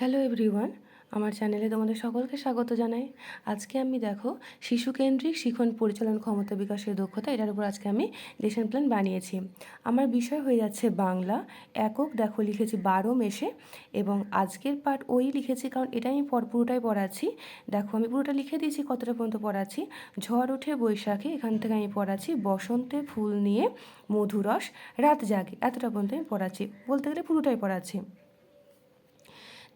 Hello everyone আমার চ্যানেলে তোমাদের সকলকে স্বাগত জানাই। আজকে আমি দেখো শিশুকেন্দ্রিক শিখন পরিচালন ক্ষমতা বিকাশের দক্ষতা, এটার উপর আজকে আমি লেসন প্ল্যান বানিয়েছি। আমার বিষয় হয়ে যাচ্ছে বাংলা, একক দেখো লিখেছি বারো মেশে, এবং আজকের পাঠ ওই লিখেছি কারণ এটা আমি পর পুরোটাই পড়াচ্ছি। দেখো আমি পুরোটা লিখে দিয়েছি, কতটা পর্যন্ত পড়াচ্ছি? ঝড় ওঠে বৈশাখে, এখান থেকে আমি পড়াচ্ছি বসন্তে ফুল নিয়ে মধুরস, রাত জাগে, এতটা পর্যন্ত আমি পড়াচ্ছি। বলতে গেলে পুরোটাই পড়াচ্ছি।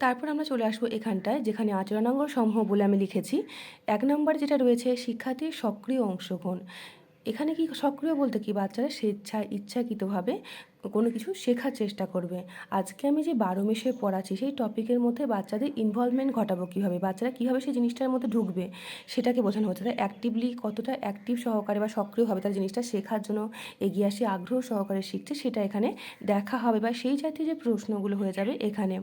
তারপর আমরা চলে আসব এখানটায়, যেখানে আচরণাঙ্গ সমূহ বলে আমি লিখেছি। এক নম্বর যেটা রয়েছে শিক্ষার্থীর সক্রিয় অংশগ্রহণ। এখানে কি সক্রিয় বলতে কি? বাচ্চারা স্বেচ্ছায় ইচ্ছাকৃতভাবে কোনো কিছু শেখার চেষ্টা করবে। আজকে আমি যে বারো মেশে পড়াচ্ছি, সেই টপিকের মধ্যে বাচ্চাদের ইনভলভমেন্ট ঘটাবো কীভাবে? বাচ্চারা কীভাবে সেই জিনিসটার মধ্যে ঢুকবে? সেটাকে বোঝানো হচ্ছে। তারা অ্যাক্টিভলি কতটা অ্যাক্টিভ সহকারে বা সক্রিয় হবে, তার জিনিসটা শেখার জন্য এগিয়ে আসে, আগ্রহ সহকারে শিখছে, সেটা এখানে দেখা হবে বা সেই জাতীয় যে প্রশ্নগুলো হয়ে যাবে এখানে।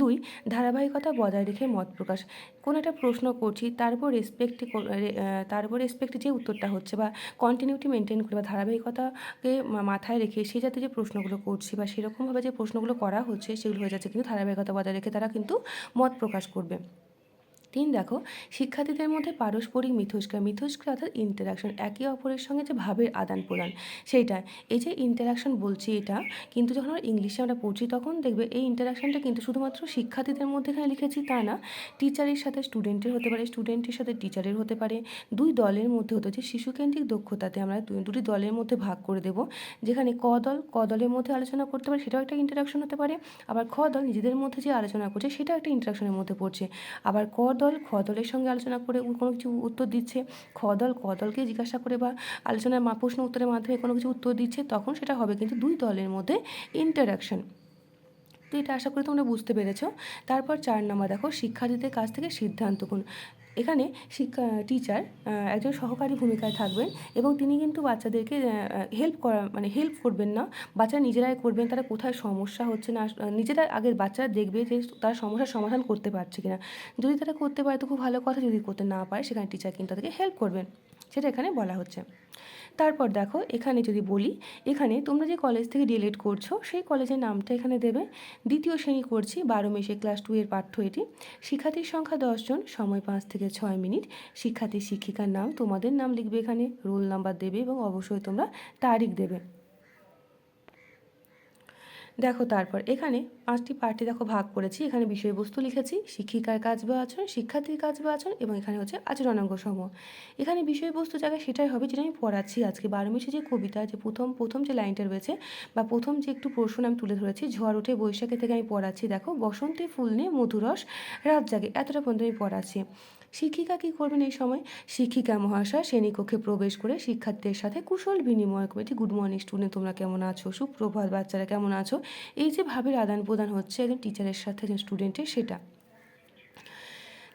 দুই, ধারাবাহিকতা বজায় রেখে মত প্রকাশ। কোনো একটা প্রশ্ন করছি তারপর রেসপেক্ট তারপর রেসপেক্ট যে উত্তরটা হচ্ছে বা কন্টিনিউটি মেনটেন করে বা ধারাবাহিকতাকে মাথায় রেখে সেই জাতীয় যে প্রশ্নগুলো করছি বা সেরকমভাবে যে প্রশ্নগুলো করা হচ্ছে সেগুলো হয়ে যাচ্ছে, কিন্তু ধারাবাহিকতা বজায় রেখে তারা কিন্তু মত প্রকাশ করবে। তিন দেখো, শিক্ষার্থীদের মধ্যে পারস্পরিক মিথস্ক্রিয়া মিথস্ক্রিয়া অর্থাৎ ইন্টারাকশন একে অপরের সঙ্গে যে ভাবের আদান প্রদান সেইটা এই যে ইন্টারাকশন বলছি এটা, কিন্তু যখন আমরা ইংলিশে আমরা পড়ছি তখন দেখবে এই ইন্টারাকশনটা কিন্তু শুধুমাত্র শিক্ষার্থীদের মধ্যে এখানে লিখেছি তা না টিচারের সাথে স্টুডেন্টের হতে পারে স্টুডেন্টের সাথে টিচারের হতে পারে, দুই দলের মধ্যে হতে যে শিশুকেন্দ্রিক দক্ষতাতে আমরা দুটি দলের মধ্যে ভাগ করে দেব, যেখানে ক দল, ক দলের মধ্যে আলোচনা করতে পারে, সেটাও একটা ইন্টারাকশন হতে পারে, আবার খ দল নিজেদের মধ্যে যে আলোচনা করছে, সেটাও একটা ইন্টারাকশনের মধ্যে পড়ছে, আবার ক দল খদলের সঙ্গে আলোচনা করে কোনো কিছু উত্তর দিচ্ছে। খদল দল ক দলকে জিজ্ঞাসা করে বা আলোচনার মা প্রশ্ন উত্তরের মাধ্যমে কোনো কিছু উত্তর দিচ্ছে, তখন সেটা হবে কিন্তু দুই দলের মধ্যে ইন্টারাকশন তো এটা আশা করি তোমরা বুঝতে পেরেছ। তারপর চার নম্বর দেখো, শিক্ষার্থীদের কাছ থেকে সিদ্ধান্ত কোন? এখানে শিক্ষা টিচার একজন সহকারী ভূমিকায় থাকবেন এবং তিনি কিন্তু বাচ্চাদেরকে হেল্প করা মানে হেল্প করবেন না। বাচ্চারা নিজেরাই করবেন, তারা কোথায় সমস্যা হচ্ছে না, নিজেরা আগের বাচ্চারা দেখবে যে তারা সমস্যার সমাধান করতে পারছে কিনা। যদি তারা করতে পারে, তো খুব ভালো কথা। যদি করতে না পারে, সেখানে টিচার কিন্তু তাদেরকে হেল্প করবেন। সেটা এখানে বলা হচ্ছে। তারপর দেখো, এখানে যদি বলি, এখানে তোমরা যে কলেজ থেকে ডিএলএড করছ, সেই কলেজের নামটা এখানে দেবে। দ্বিতীয় শ্রেণি করছি, বারো মেসে ক্লাস টু এর পাঠ্য এটি। শিক্ষার্থীর সংখ্যা দশজন সময় পাঁচ থেকে ছয় মিনিট। শিক্ষার্থী শিক্ষিকার নাম তোমাদের নাম লিখবে এখানে রোল নাম্বার দেবে এবং অবশ্যই তোমরা তারিখ দেবে। দেখো তারপর, এখানে পাঁচটি পার্টি দেখো ভাগ করেছি। এখানে বিষয়বস্তু লিখেছি, শিক্ষিকার কাজ বা আচরণ, শিক্ষার্থীর কাজ বা আচরণ এবং এখানে হচ্ছে আচরণাঙ্গ সমূহ। এখানে বিষয়বস্তু জায়গায় সেটাই হবে যেটা আমি পড়াচ্ছি আজকে। বারোমিশে যে কবিতা যে প্রথম প্রথম যে লাইনটা রয়েছে বা প্রথম যে একটু পোর্শন আমি তুলে ধরেছি, ঝড় উঠে বৈশাখে থেকে আমি পড়াচ্ছি, দেখো বসন্তে ফুল নিয়ে মধুরস রাত জাগে, এতটা পর্যন্ত আমি পড়াচ্ছি। শিক্ষিকা কি করবেন এই সময়? শিক্ষিকা মহাশয় শ্রেণীকক্ষে প্রবেশ করে শিক্ষার্থীদের সাথে কুশল বিনিময় করবে গুড মর্নিং স্টুডেন্ট, তোমরা কেমন আছো? সুপ্রভাত, বাচ্চারা কেমন আছো? এই যে ভাবের আদান প্রদান হচ্ছে একজন টিচারের সাথে, একজন স্টুডেন্টের, সেটা।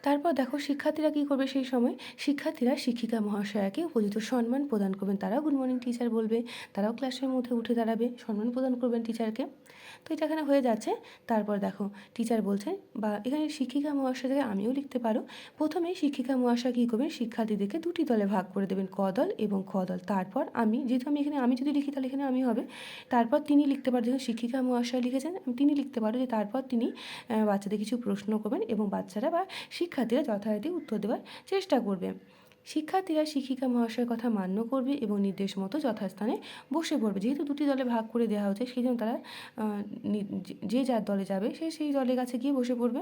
তারপর দেখো শিক্ষার্থীরা কী করবে সেই সময়? শিক্ষার্থীরা শিক্ষিকা মহাশয়াকে উপযুক্ত সম্মান প্রদান করবেন। তারাও গুড মর্নিং টিচার বলবে, তারাও ক্লাসের মধ্যে উঠে দাঁড়াবে, সম্মান প্রদান করবেন টিচারকে তো এটা এখানে হয়ে যাচ্ছে। তারপর দেখো টিচার বলছেন, বা এখানে শিক্ষিকা মহাশয় থেকে আমিও লিখতে পারো। প্রথমে শিক্ষিকা মহাশয় কী করবেন? শিক্ষার্থীদেরকে দুটি দলে ভাগ করে দেবেন, ক দল এবং খ দল। তারপর আমি, যেহেতু আমি এখানে, আমি যদি লিখি তাহলে এখানে আমি হবে। তারপর তিনি লিখতে পারো যখন শিক্ষিকা মহাশয় লিখেছেন তিনি লিখতে পারো যে তারপর তিনি বাচ্চাদের কিছু প্রশ্ন করবেন এবং বাচ্চারা বা শিক্ষার্থীরা যথারীতি উত্তর দেওয়ার চেষ্টা করবে। শিক্ষার্থীরা শিক্ষিকা মহাশয়ের কথা মান্য করবে এবং নির্দেশ মতো যথাস্থানে বসে পড়বে। যেহেতু দুটি দলে ভাগ করে দেওয়া হচ্ছে, সেই জন্য তারা যে যার দলে যাবে, সে সেই দলের কাছে গিয়ে বসে পড়বে।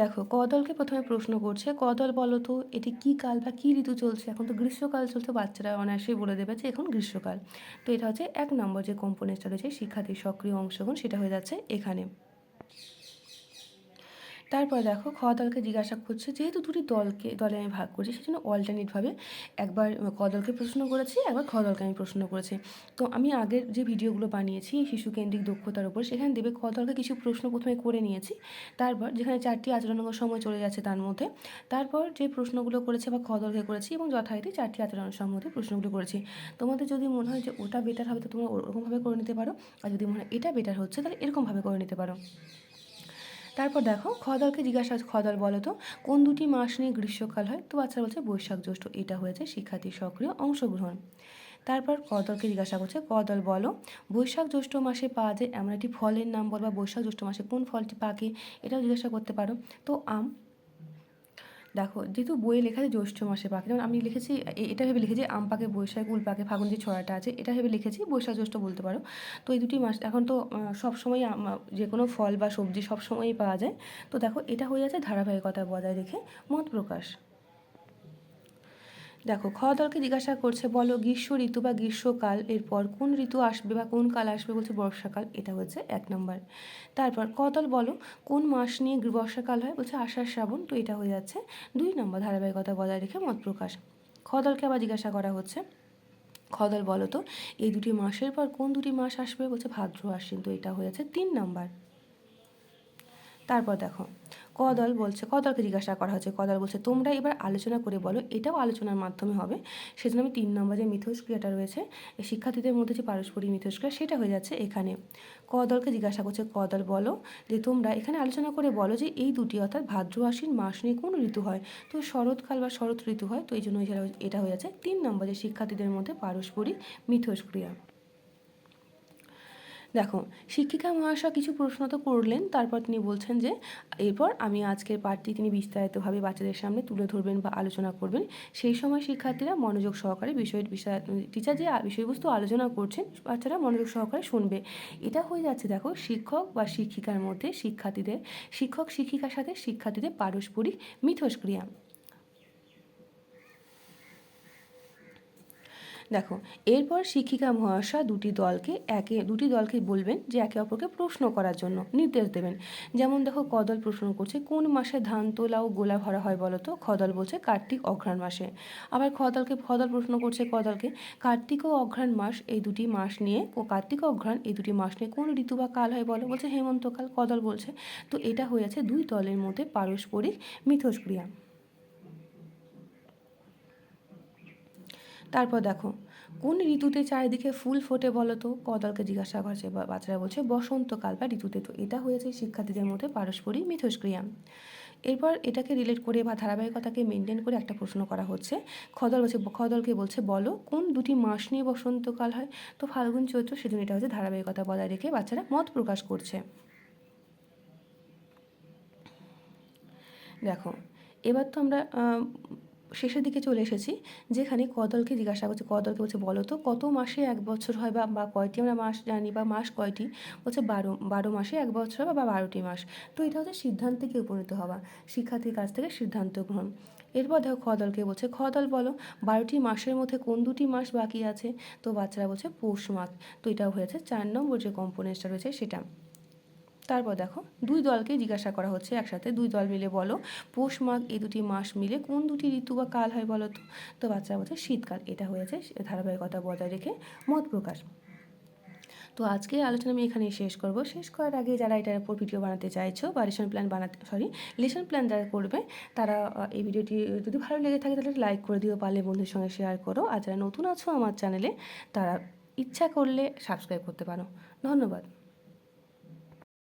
দেখো, ক দলকে প্রথমে প্রশ্ন করছে, ক দল বলো তো, এটি কী কাল বা কী ঋতু চলছে? এখন তো গ্রীষ্মকাল চলছে, বাচ্চারা অনায়াসেই বলে দেবে যে এখন গ্রীষ্মকাল। তো এটা হচ্ছে এক নম্বর যে কম্পোনেন্টটা রয়েছে, শিক্ষার্থীর সক্রিয় অংশগ্রহণ, সেটা হয়ে যাচ্ছে এখানে। তারপর দেখো খ দলকে জিজ্ঞাসা করছে, যেহেতু দুটি দলকে, দলে আমি ভাগ করছি, সেজন্য অল্টারনেটভাবে একবার ক দলকে প্রশ্ন করেছি, একবার খ দলকে আমি প্রশ্ন করেছি। তো আমি আগের যে ভিডিওগুলো বানিয়েছি, শিশু কেন্দ্রিক দক্ষতার উপর, সেখানে দেবে খ দলকে কিছু প্রশ্ন প্রথমে করে নিয়েছি। তারপর যেখানে চারটি আচরণাঙ্গ সময় চলে যাচ্ছে তার মধ্যে, তারপর যে প্রশ্নগুলো করেছে বা খ দলকে করেছি এবং যথারীতি চারটি আচরণ সম্বন্ধে প্রশ্নগুলো করেছি। তোমাদের যদি মনে হয় যে ওটা বেটার হবে, তো তোমরা ওরকমভাবে করে নিতে পারো, আর যদি মনে হয় এটা বেটার হচ্ছে, তাহলে এরকমভাবে করে নিতে পারো। তারপর দেখো খদলকে জিজ্ঞাসা খদল বলো তো, কোন দুটি মাস নিয়ে গ্রীষ্মকাল হয়? তো বাচ্চা বলছে, বৈশাখ জ্যৈষ্ঠ, এটা হয়েছে শিক্ষার্থীর সক্রিয় অংশগ্রহণ। তারপর কদলকে জিজ্ঞাসা করছে কদল বলো, বৈশাখ জ্যৈষ্ঠ মাসে পাওয়া যায় এমন একটি ফলের নাম বল, বা বৈশাখ জ্যৈষ্ঠ মাসে কোন ফলটি পাকে? এটাও জিজ্ঞাসা করতে পারো। তো আম দেখো, যেহেতু বইয়ে লেখা আছে জ্যৈষ্ঠ মাসে পাখি যেমন আমি লিখেছি এটা ভেবে লিখেছি আম পাকে বৈশাখ উল পাকে ফাগুন যে ছড়াটা আছে, এটা ভেবে লিখেছি বৈশাখ, জ্যৈষ্ঠ বলতে পারো। তো এই দুটি মাস, এখন তো সবসময় যে কোনো ফল বা সবজি সবসময়ই পাওয়া যায়। তো দেখো, এটা হয়ে যাচ্ছে ধারাবাহিকতা বজায় রেখে মত প্রকাশ। দেখো খ দলকে জিজ্ঞাসা করছে, বলো গ্রীষ্ম ঋতু বা গ্রীষ্মকাল, এরপর কোন ঋতু আসবে বা কোন কাল আসবে বলছে বর্ষাকাল, এটা হচ্ছে এক নম্বর। তারপর ক দল বলো, কোন মাস নিয়ে বর্ষাকাল হয় বলছে আষাঢ় শ্রাবণ, তো এটা হয়ে যাচ্ছে দুই নম্বর ধারাবাহিকতা বজায় রেখে মত প্রকাশ। খ দলকে আবার জিজ্ঞাসা করা হচ্ছে, খদল বলো তো, এই দুটি মাসের পর কোন দুটি মাস আসবে বলছে ভাদ্র আশ্বিন, তো এটা হয়ে যাচ্ছে তিন নাম্বার। তারপর দেখো, কদল বলছে, কদলকে জিজ্ঞাসা করা হচ্ছে কদল বলছে, তোমরা এবার আলোচনা করে বলো, এটাও আলোচনার মাধ্যমে হবে। সেজন্য আমি তিন নম্বর যে মিথস্ক্রিয়াটা রয়েছে শিক্ষার্থীদের মধ্যে যে পারস্পরিক মিথস্ক্রিয়া, সেটা হয়ে যাচ্ছে এখানে। কদলকে জিজ্ঞাসা করছে, কদল, বলো যে তোমরা এখানে আলোচনা করে বলো যে এই দুটি অর্থাৎ ভাদ্র আশ্বিন মাস নিয়ে কোন ঋতু হয়? তো শরৎকাল বা শরৎ ঋতু হয়, তো এই জন্য এটা হয়ে যাচ্ছে। তিন নম্বর যে শিক্ষার্থীদের মধ্যে পারস্পরিক মিথস্ক্রিয়া। শিক্ষিকা মহাশয় কিছু প্রশ্ন তো করলেন, তারপর তিনি বলছেন যে, এরপর আমি আজকের পাঠটি তিনি বিস্তারিতভাবে বাচ্চাদের সামনে তুলে ধরবেন বা আলোচনা করবেন। সেই সময় শিক্ষার্থীরা মনোযোগ সহকারে বিষয় বিষয়, টিচার যে বিষয়বস্তু আলোচনা করছেন, বাচ্চারা মনোযোগ সহকারে শুনবে। এটা হয়ে যাচ্ছে দেখো, শিক্ষক বা শিক্ষিকার মধ্যে শিক্ষার্থীদের, শিক্ষক শিক্ষিকার সাথে শিক্ষার্থীদের পারস্পরিক মিথস্ক্রিয়া। দেখো, এরপর শিক্ষিকা মহাশয় দুটি দলকে একে, দুটি দলকে বলবেন যে একে অপরকে প্রশ্ন করার জন্য নির্দেশ দেবেন। যেমন দেখো, কদল প্রশ্ন করছে, কোন মাসে ধান তোলা ও গোলা ভরা হয় বলো তো? খদল বলছে কার্তিক অঘ্রাণ মাসে। আবার খদলকে খদল প্রশ্ন করছে কদলকে, কার্তিক ও অঘ্রাণ মাস এই দুটি মাস নিয়ে, ও কার্তিক অঘ্রাণ এই দুটি মাস নিয়ে কোন ঋতু বা কাল হয় বলো? বলছে হেমন্তকাল, কদল বলছে। তো এটা হয়েছে দুই দলের মধ্যে পারস্পরিক মিথস্ক্রিয়া। তারপর দেখো, কোন ঋতুতে চারিদিকে ফুল ফোটে বলো তো? কদলকে জিজ্ঞাসা করছে বাচ্চারা বলছে, বসন্তকাল বা ঋতুতে তো। এটা হয়েছে শিক্ষার্থীদের মধ্যে পারস্পরিক মিথস্ক্রিয়া। এরপর এটাকে রিলেট করে বা ধারাবাহিকতাকে মেনটেন করে একটা প্রশ্ন করা হচ্ছে। খদল বলছে, খদলকে বলছে, বলো কোন দুটি মাস নিয়ে বসন্তকাল হয়? তো ফাল্গুন, চৈত্র সেজন্য এটা হচ্ছে ধারাবাহিকতা বজায় রেখে বাচ্চারা মত প্রকাশ করছে। দেখো, এবার তো আমরা শেষের দিকে চলে এসেছি, যেখানে কদলকে জিজ্ঞাসা করছে, কদলকে বলছে, বলো তো, কত মাসে এক বছর হয় বা বা কয়টি? আমরা মাস জানি বা মাস কয়টি? বলছে, বারো বারো মাসে এক বছর হয় বা বারোটি মাস। তো এটা হচ্ছে সিদ্ধান্তে উপনীত হওয়া, শিক্ষার্থীর কাছ থেকে সিদ্ধান্ত গ্রহণ। এরপর দেখো খদলকে বলছে খদল বলো, বারোটি মাসের মধ্যে কোন দুটি মাস বাকি আছে? তো বাচ্চারা বলছে, পৌষ মাস। তো এটাও হয়েছে, চার নম্বর যে কম্পোনেন্টসটা রয়েছে সেটা। তারপর দেখো, দুই দলকে জিজ্ঞাসা করা হচ্ছে একসাথে। দুই দল মিলে বলো, পৌষ মাঘ এই দুটি মাস মিলে কোন দুটি ঋতু বা কাল হয় বলো তো? তো বাচ্চারা বলছে শীতকাল, এটা হয়েছে ধারাবাহিকতা বজায় রেখে মত প্রকাশ। তো আজকের আলোচনা আমি এখানেই শেষ করব। শেষ করার আগে যারা এটার উপর ভিডিও বানাতে চাইছো বা লেসন প্ল্যান বানাতে সরি লেসন প্ল্যান যারা করবে, তারা এই ভিডিওটি যদি ভালো লেগে থাকে তাহলে লাইক করে দিও, পারলে বন্ধুর সঙ্গে শেয়ার করো। আর যারা নতুন আছো আমার চ্যানেলে তারা ইচ্ছা করলে সাবস্ক্রাইব করতে পারো। ধন্যবাদ।